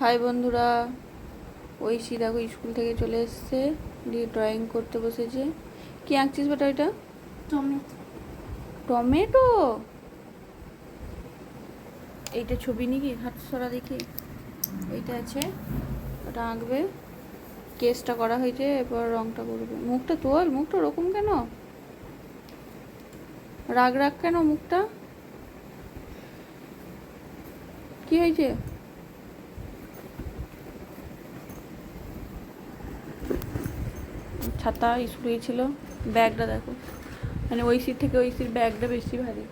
High বন্ধুরা ঐশী দেখো school থেকে চলে এসছে দিয়ে ড্রয়িং করতে বসেছে। কি আঁকছিস বেটা এটা? টমেটো। টমেটো? এইটা ছবি নাকি হাত সরা দেখি। এইটা আছে। ওটা আঁকবে। কেসটা করা হয়েছে এরপর রংটা করবে। মুখটা তোল মুখটা ওরকম কেন? রাগ রাগ কেন মুখটা? কি হয়েছে? ছাতা স্কুলে ছিল। ব্যাগটা দেখো। মানে ওই সিট থেকে ওই সিট ব্যাগটা বেশি ভারী।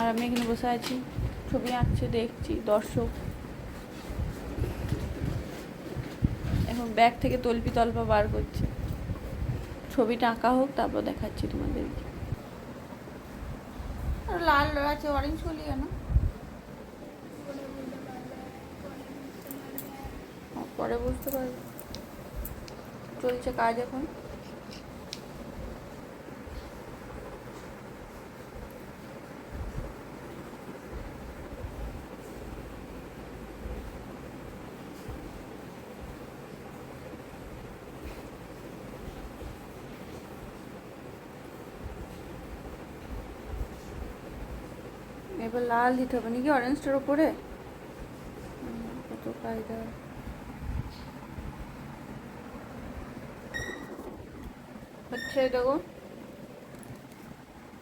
আর আমি এখানে বসে আছি। ছবি আঁকছে দেখছি দর্শক। এখন ব্যাগ থেকে তল্পি তল্পা বার করছে। ছবিটা আঁকা হোক তারপর দেখাচ্ছি তোমাদেরকে। আর লাল আছে অরেঞ্জ হলি কেন? পরে বুঝতে পারবে। চলছে কাজ এখন। এবার লাল দিতে হবে নাকি? অরেঞ্জটার ওপরে কত কায়দা হচ্ছে দেখো।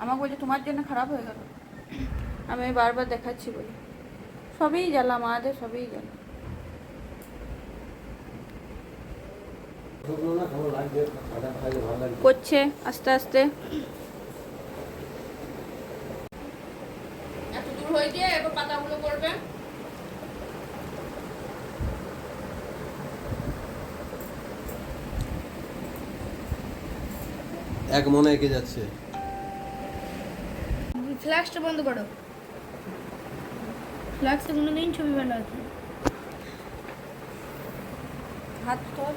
আমাকে বলছে, তোমার জন্য খারাপ হয়ে গেল। আমি বারবার দেখাচ্ছি বলে। সবই জ্বালা, মাদের সবই জ্বালা। করছে আস্তে আস্তে। এত দূর হয়ে গিয়ে এবার পাতাগুলো করবে। এক মনে এঁকে যাচ্ছে। ফ্ল্যাক্সটা বন্ধ করো। ফ্ল্যাক্সে কোনো দিন ছবি ভালো আছে হাত তোল।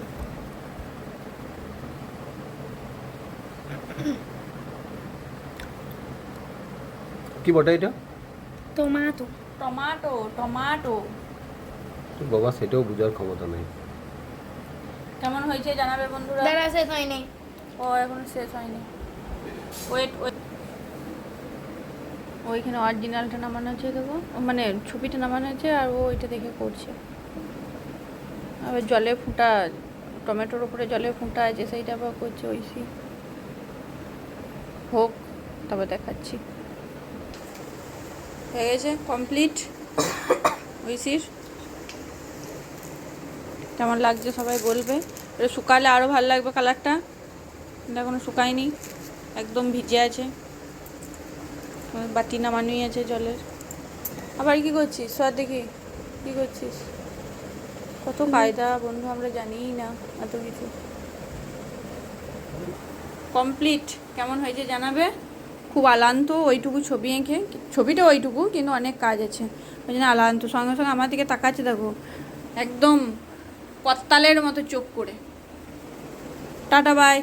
কি বটে এটা? টমাটো টমাটো টমাটো তো বাবা সেটাও বোঝার ক্ষমতা নেই। কেমন হয়েছে জানাবে বন্ধুরা? দাঁড়া হয় নাই। ও এখনও শেষ হয়নি। ওয়েট ওয়েট ওইখানে অরিজিনালটা নামানো আছে দেখো। মানে ছবিটা নামানো আছে আর ও ওইটা দেখে করছে। আবার জলে ফুটা, টমেটোর উপরে জলে ফুটা আছে, সেইটা আবার করছে ঐশী। হোক, তবে দেখাচ্ছি। হয়ে গেছে কমপ্লিট ঐশীর। কেমন লাগছে সবাই বলবে। এটা শুকালে আরও ভালো লাগবে কালারটা এটা এখনও শুকায়নি একদম ভিজে আছে। বাটি নামানোই আছে জলের। আবার কি করছিস? সব দেখি কি করছিস? কত কায়দা বন্ধু আমরা জানিই না এত কিছু। কমপ্লিট। কেমন হয়েছে জানাবে? খুব আলান্ত ওইটুকু ছবি এঁকে ছবিটা ওইটুকু কিন্তু অনেক কাজ আছে। ওই জন্য আলান্ত। সঙ্গে সঙ্গে আমার দিকে তাকাচ্ছে দেখো একদম কত্তালের মতো চোখ করে। Tata bye.